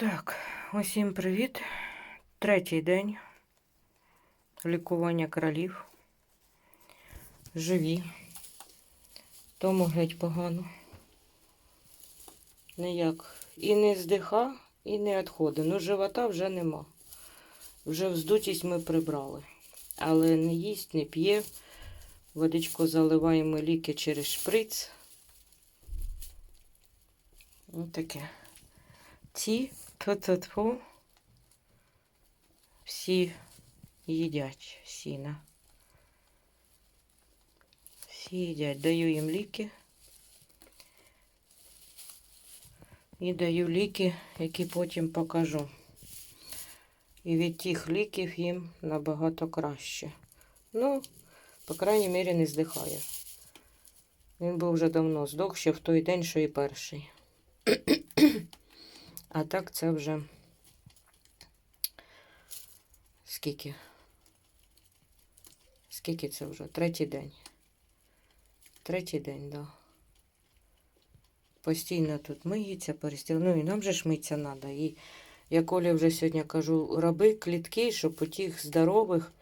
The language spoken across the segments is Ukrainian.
Так, усім привіт. Третій день лікування кролів. Живі. Тому геть погано. Ніяк. І не здиха, і не відходи. Ну, живота вже нема. Вже вздутість ми прибрали. Але не їсть, не п'є. Водичку заливаємо ліки через шприц. Ось таке. Ці тфу всі їдять сіна. Всі їдять. Даю їм ліки. І даю ліки, які потім покажу. І від тих ліків їм набагато краще. Ну, по крайній мірі, не здихає. Він був вже давно здох, ще в той день, що і перший. А так це вже скільки? Скільки це вже? Третій день. Третій день. Да. Постійно тут миється, перестіл. Ну і нам же ж митися треба. І я Колі вже сьогодні кажу, роби клітки, щоб у тих здорових,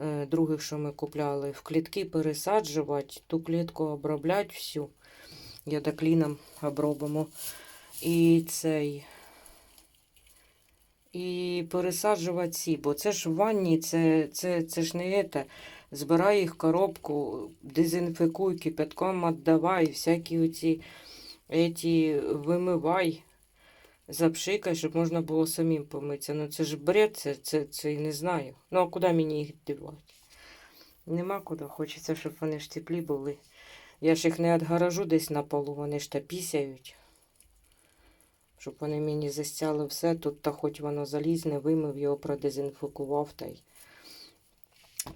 е, других, що ми купляли, в клітки пересаджувати, ту клітку обробляти всю. Я так кліном обробимо. І цей. І пересаджувати ці, бо це ж в ванні, це, це, це ж не це. Збирай їх в коробку, дезінфікуй, кипятком віддавай, всякі оці еті, вимивай, запшикай, щоб можна було самим помитися. Ну це ж бред, це, це, це і не знаю. Ну а куди мені їх дівати? Нема куди, хочеться, щоб вони ж теплі були. Я ж їх не відгаражу десь на полу, вони ж та пісяють. Щоб вони мені застяли все. Тут та хоч воно залізне, вимив його, продезінфікував та й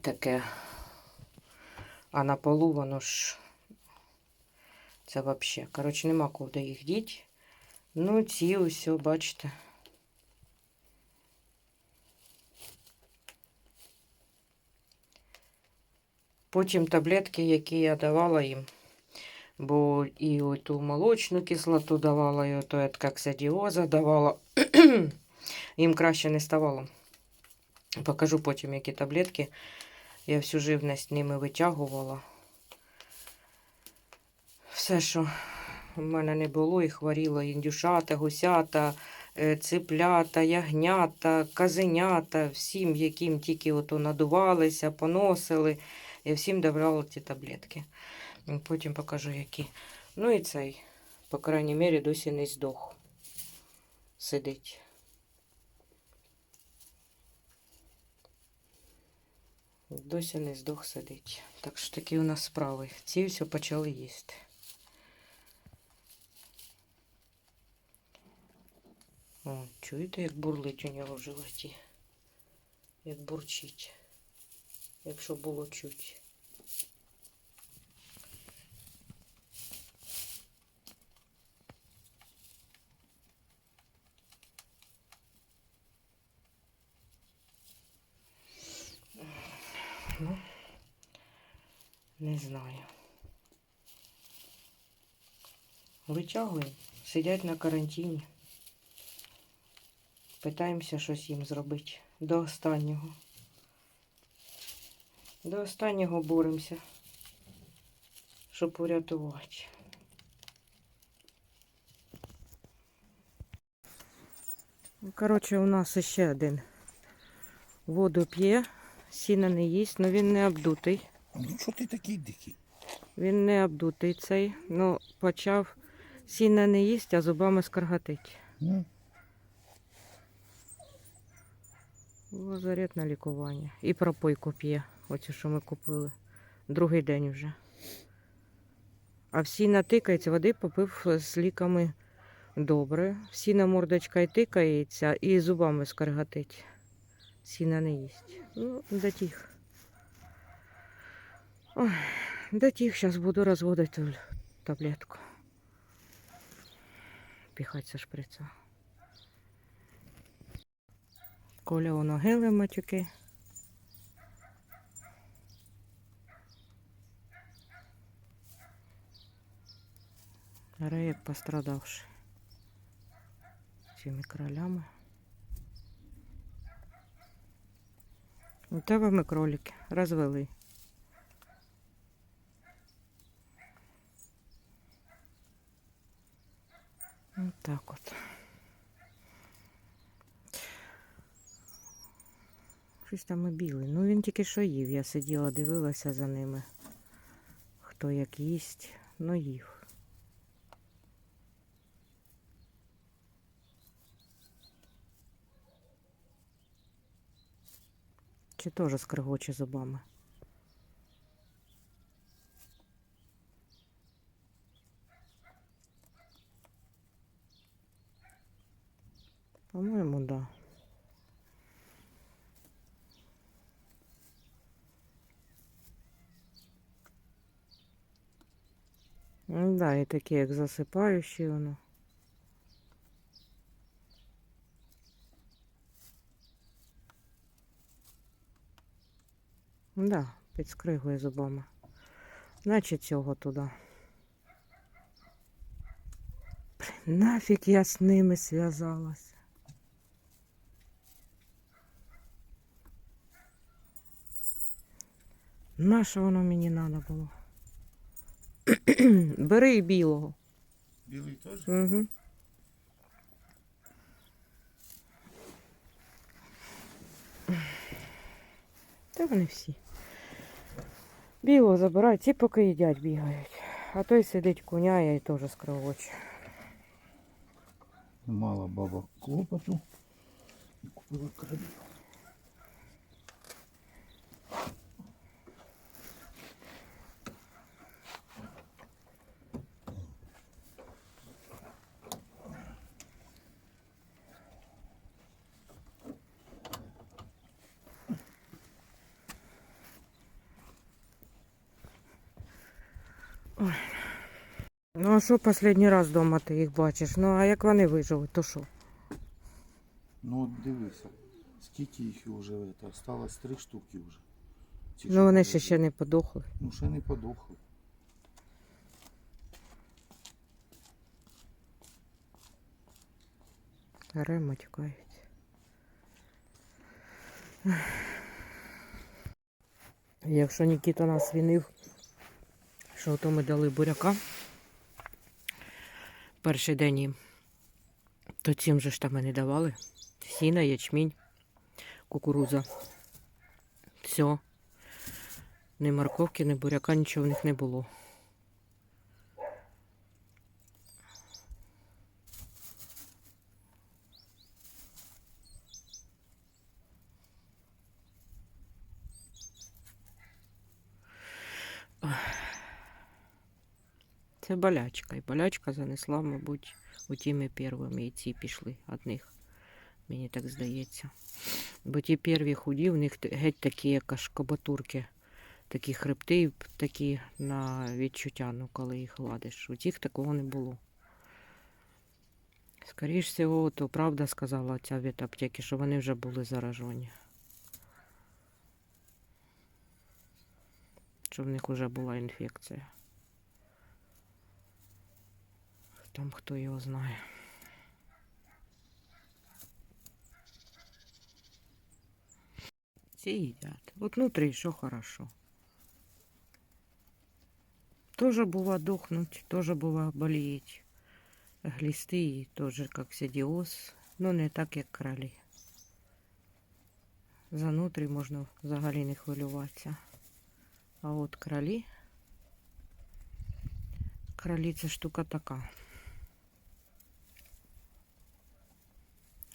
таке. А на полу воно ж це взагалі. Коротше, нема куди їх діть. Ну, ці ось, бачите. Потім таблетки, які я давала їм. Бо і ту молочну кислоту давала, і ото коксидіоза давала. Їм краще не ставало. Покажу потім, які таблетки. Я всю живність ними витягувала. Все, що в мене не було, і хворіло індюшата, гусята, е, циплята, ягнята, казенята, всім, яким тільки надувалися, поносили. Я всім давала ці таблетки. Потім покажу, які. Ну і цей, по крайній мірі, досі не здох. Сидить. Досі не здох сидить. Так що такі у нас справи. Ці все почали їсти. О, чуєте, як бурлить у нього в животі? Як бурчить. Якщо було чуть. Не знаю. Витягуємо, сидять на карантині. Питаємося щось їм зробити до останнього. До останнього боремося, щоб урятувати. Ну, Коротше, у нас ще один воду п'є, сіна не їсть, але він не обдутий. Ну що ти такий дикий? Він не обдутий цей, ну почав сіна не їсть, а зубами скаргатить. Ну, Лазарет на лікування. І пропойку п'є, оцю, що ми купили. Другий день вже. А всі натикаються, води попив з ліками добре. Всі на мордочка й тикається і зубами скаргатить. Сіна не їсть. Ну, тих. Ой, до тих зараз буду розводити таблетку. Піхать со шприца. Коля воно гели матюки. Реєк пострадавший. цими кролями. У тебе ми кролики розвели. Так от. Щось там і білий. Ну він тільки що їв. Я сиділа, дивилася за ними. Хто як їсть, ну їв. Чи теж скригоче зубами? По-моєму, да. Ну да, і такі, як засипаючі воно. Да, підскригує зубами. Значить, цього туди. Блін, нафіг я з ними зв'язалася. Нащо воно мені треба було? Бери і білого. Білий теж? Угу. Та вони всі. Білого забирають, ці поки їдять бігають. А той сидить куняє і теж скривоче. Мала баба клопоту. І купила крабів. Ну а що останній раз вдома ти їх бачиш? Ну а як вони виживуть, то що? Ну от дивися, скільки їх вже это, осталось три штуки вже. Ті, Ну вони ще ще не подохли. Ну ще не подохли. Рема тікають. Якщо Нікіта нас вінив, що ото ми дали буряка перший день їм, то цим же ж там не давали. Сіна, ячмінь, кукуруза. Все. Ні морковки, ні буряка, нічого в них не було. Це болячка. І болячка занесла, мабуть, у тими первими і ці пішли від них. Мені так здається. Бо ті перві худі, в них геть такі, як аж кабатурки, такі хребти, такі на відчуття, ну, коли їх гладиш. У тих такого не було. Скоріш всього, то правда сказала ця від аптеки, що вони вже були заражені. Що в них вже була інфекція. Там хто його знає. Все едят. Вот внутри что хорошо. Тоже бува дохнуть, тоже бува болеть. Глисты тоже как сидіоз, ну не так, як кралі. Занутрі можна взагалі не хвилюватися. А от кралі. Кралі це штука така.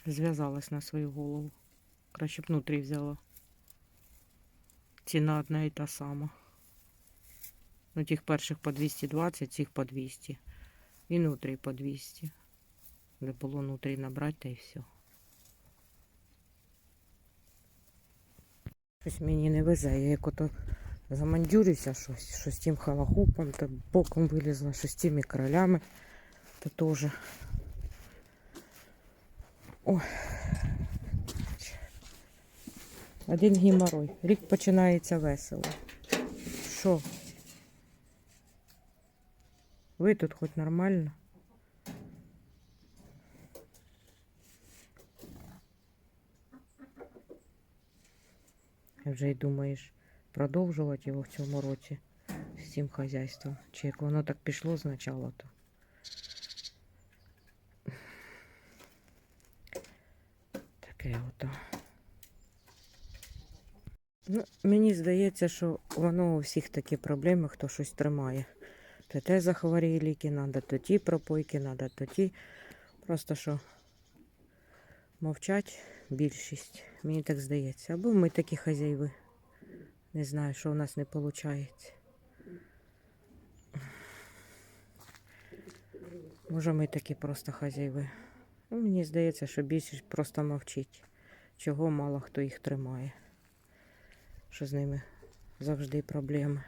Зв'язалась на свою голову. Краще б внутрі взяла. Ціна одна і та сама. Ну, тих перших по 220, цих по 200. І внутрі по 200. Де було внутрі набрати, та й все. Щось мені не везе, я як ото замандюрюся щось, що з тим халахупом, та боком вилізла, що з тими королями, то теж. О. Один гіморой. Рік починається весело. Що? Ви тут хоч нормально? Вже й думаєш продовжувати його в цьому році з цим хазяйством. Чи як воно так пішло спочатку, то. Таке ото. Ну, мені здається, що воно у всіх такі проблеми, хто щось тримає. То те захворіє ліки треба, то ті пропойки треба, то ті. Просто що мовчать більшість. Мені так здається. Або ми такі хазяйви. Не знаю, що у нас не виходить. Може, ми такі просто хазяйви. Ну, мені здається, що більшість просто мовчить. Чого мало хто їх тримає. Що з ними завжди проблеми.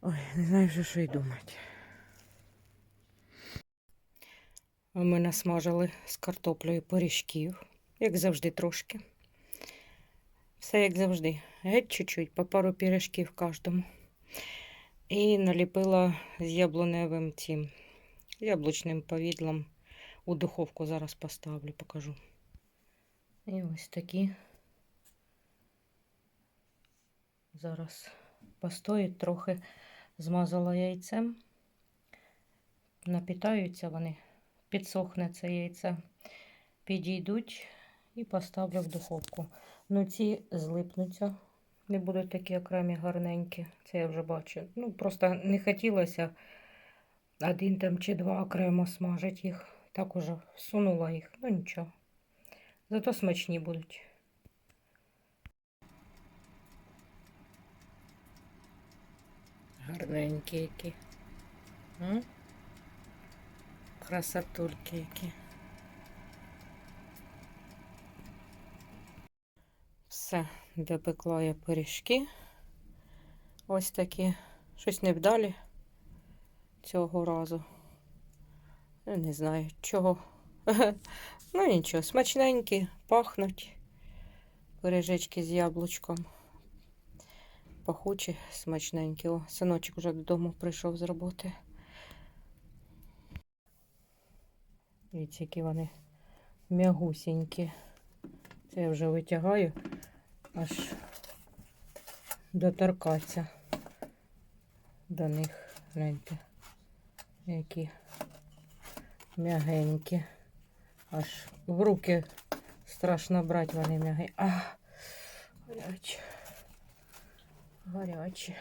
Ой, не знаю вже, що й думати. Ми насмажили з картоплею пиріжків, як завжди, трошки. Все як завжди. Геть чуть-чуть, по пару пиріжків кожному. І наліпила з яблуневим цим яблучним повідлом. У духовку зараз поставлю, покажу. І ось такі. Зараз постоїть трохи, змазала яйцем. Напітаються вони, підсохне це яйце. Підійдуть і поставлю в духовку. Ну, ці злипнуться, не будуть такі окремі гарненькі. Це я вже бачу. Ну, просто не хотілося один там чи два окремо смажити їх. Так уже всунула їх. Ну нічого. Зато смачні будуть. Гарненькі які. Красотульки які. Все, допекла я пиріжки. Ось такі. Щось не вдалі цього разу. Я не знаю чого. ну нічого, смачненькі, пахнуть. Пиріжечки з яблучком. Пахучі, смачненькі. О, синочок вже додому прийшов з роботи. Дивіться, які вони м'ягусінькі. Це я вже витягаю, аж доторкаться до них. Гляньте, які м'ягенькі. Аж в руки страшно брати вони м'ягенькі. А, гарячі. Гарячі.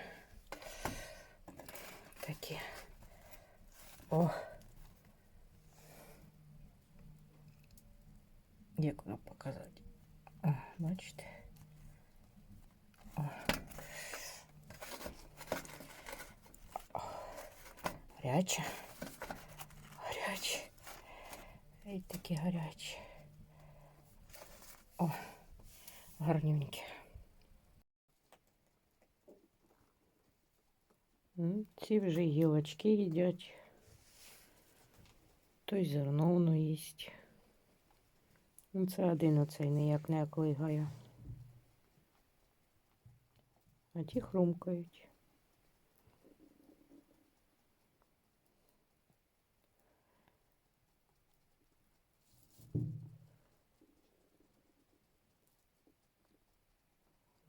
Такі. О. Як вам показати? О, бачите? О. О. Гаряче. Гаряче. І такі гарячі. О, гарнюнькі. Ці вже гілочки їдять. Той зерно воно їсть. Ну, Це один оцей ніяк не оклигає. А ті хрумкають.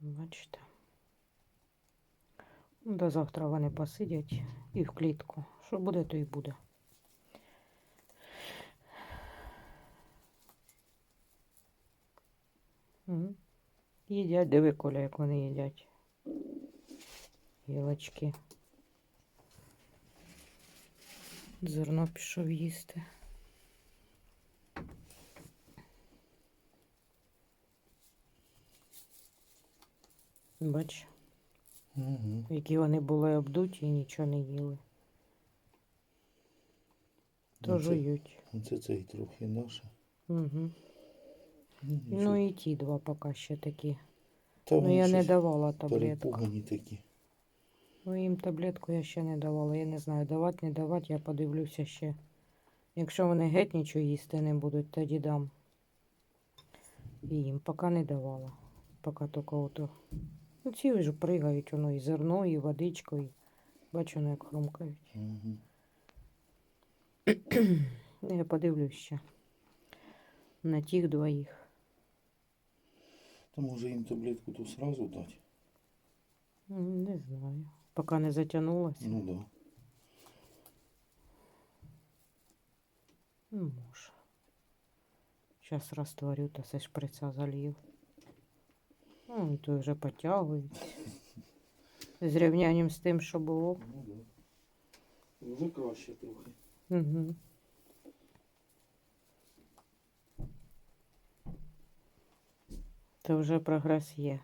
Бачите. До завтра вони посидять і в клітку. Що буде, то і буде. Їдять, диви, Коля, як вони їдять. Гілочки. Зерно пішов їсти. Бач, Угу. які вони були обдуті і нічого не їли. То жують. Оце цей трохи наше. Угу. Ну, Ну і ті два поки ще такі. Та Ну я не давала таблетку. перепугані такі. Ну їм таблетку я ще не давала. Я не знаю, давати, не давати, я подивлюся ще. Якщо вони геть нічого їсти не будуть, тоді дам. І їм поки не давала. Поки тільки ото. Ну ці вже пригають, воно і зерно, і водичко, і бачу, вони як хрумкають. Угу. Ну, Я подивлюсь ще. На тих двоїх. Та може їм таблетку то сразу дати? Не знаю. Поки не затягнулося. Ну да. Ну, може. Зараз розтворю та все шприца залью. Ну, то вже потягується. Зрівнянням з тим, що було. Ну да. Вже краще трохи. Угу. То вже прогрес є.